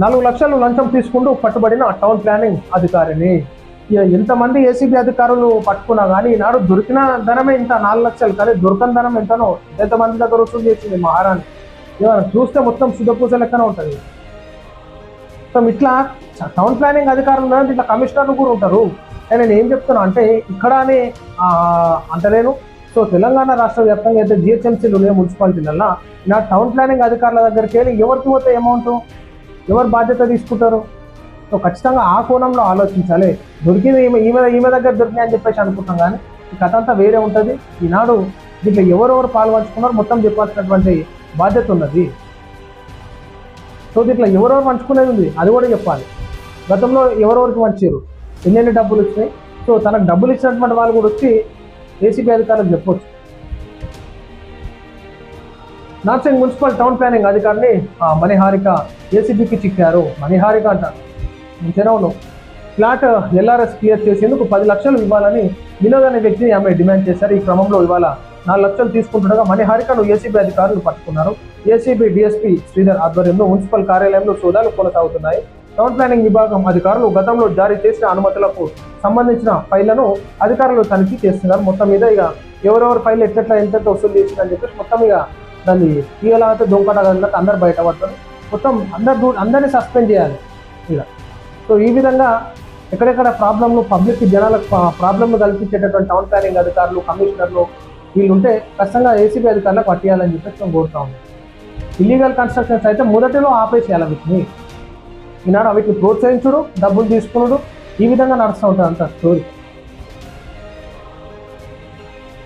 నాలుగు లక్షలు లంచం తీసుకుంటూ పట్టుబడిన టౌన్ ప్లానింగ్ అధికారిని. ఇక ఎంతమంది ఏసీబీ అధికారులు పట్టుకున్నా కానీ ఈనాడు దొరికిన ధనమే ఇంత నాలుగు లక్షలు కానీ దొరకని ధనం ఎంతనో ఎంతమంది దగ్గర వసూలు చేసింది మహారాణి. ఏమైనా చూస్తే మొత్తం శుద్ధపూస లెక్కనే ఉంటుంది. సో ఇట్లా టౌన్ ప్లానింగ్ అధికారులు ఉన్నారు ఇట్లా కమిషనర్లు కూడా ఉంటారు. నేను ఏం చెప్తున్నా అంటే ఇక్కడ అని అంటలేను సో తెలంగాణ రాష్ట్ర వ్యాప్తంగా అయితే జిహెచ్ఎంసీలు ఉన్నాయి మున్సిపాలిటీలల్లో. నా టౌన్ ప్లానింగ్ అధికారుల దగ్గరికి వెళ్ళి ఎవరికి పోతే అమౌంట్? ఎవరు బాధ్యత తీసుకుంటారు? సో ఖచ్చితంగా ఆ కోణంలో ఆలోచించాలి. దొరికింది ఈమె ఈమె ఈమె దగ్గర దొరికినాయి అని చెప్పేసి అనుకుంటాం కానీ ఈ కథ అంతా వేరే ఉంటుంది. ఈనాడు దీంట్లో ఎవరెవరు పాల్పంచుకున్నారో మొత్తం చెప్పాల్సినటువంటి బాధ్యత ఉన్నది. సో దీంట్లో ఎవరెవరు పంచుకునేది ఉంది? అది కూడా చెప్పాలి. గతంలో ఎవరెవరికి పంచారు? ఎన్నెన్ని డబ్బులు వచ్చినాయి? సో తనకు డబ్బులు ఇచ్చినటువంటి వాళ్ళు కూడా వచ్చి ఏసీబీ అధికారులకు చెప్పొచ్చు. నార్సింగ్ మున్సిపల్ టౌన్ ప్లానింగ్ అధికారిని ఆ, మణిహారిక ఏసీబీకి చిక్కారు. మణిహారిక అంట. చెరవును ఫ్లాట్ ఎల్ఆర్ఎస్ క్లియర్ చేసేందుకు పది లక్షలు ఇవ్వాలని వినోద్ అనే వ్యక్తిని ఆమె డిమాండ్ చేశారు. ఈ క్రమంలో ఇవాళ నాలుగు లక్షలు తీసుకుంటుండగా మణిహారికను ఏసీబీ అధికారులు పట్టుకున్నారు. ఏసీబీ డిఎస్పీ శ్రీధర్ ఆధ్వర్యంలో మున్సిపల్ కార్యాలయంలో సోదాలు కొనసాగుతున్నాయి. టౌన్ ప్లానింగ్ విభాగం అధికారులు గతంలో జారీ చేసిన అనుమతులకు సంబంధించిన ఫైళ్ళను అధికారులు తనిఖీ చేస్తున్నారు. మొత్తం మీద ఇక ఎవరెవరు ఫైల్ ఎట్లెట్లా ఎంత వసూలు చేసిందని చెప్పేసి మొత్తం ఇక దాన్ని తీయాలంటే దొంగట అందరు బయటపడతారు. మొత్తం అందరు అందరినీ సస్పెండ్ చేయాలి ఇక. సో ఈ విధంగా ఎక్కడెక్కడ ప్రాబ్లంలు పబ్లిక్ జనాలకు ప్రాబ్లంలు కల్పించేటటువంటి టౌన్ ప్లానింగ్ అధికారులు కమిషనర్లు వీళ్ళు ఉంటే ఖచ్చితంగా ఏసీబీ అధికారులకు పట్టేయాలని చెప్పేసి మేము కోరుతా ఉన్నాం. ఇల్లీగల్ కన్స్ట్రక్షన్స్ అయితే మొదటిలో ఆపేసేయాలి వీటిని. ఈనాడు వీటిని ప్రోత్సహించుడు డబ్బులు తీసుకున్నాడు ఈ విధంగా నడుస్తూ ఉంటుంది అంత స్టోరీ.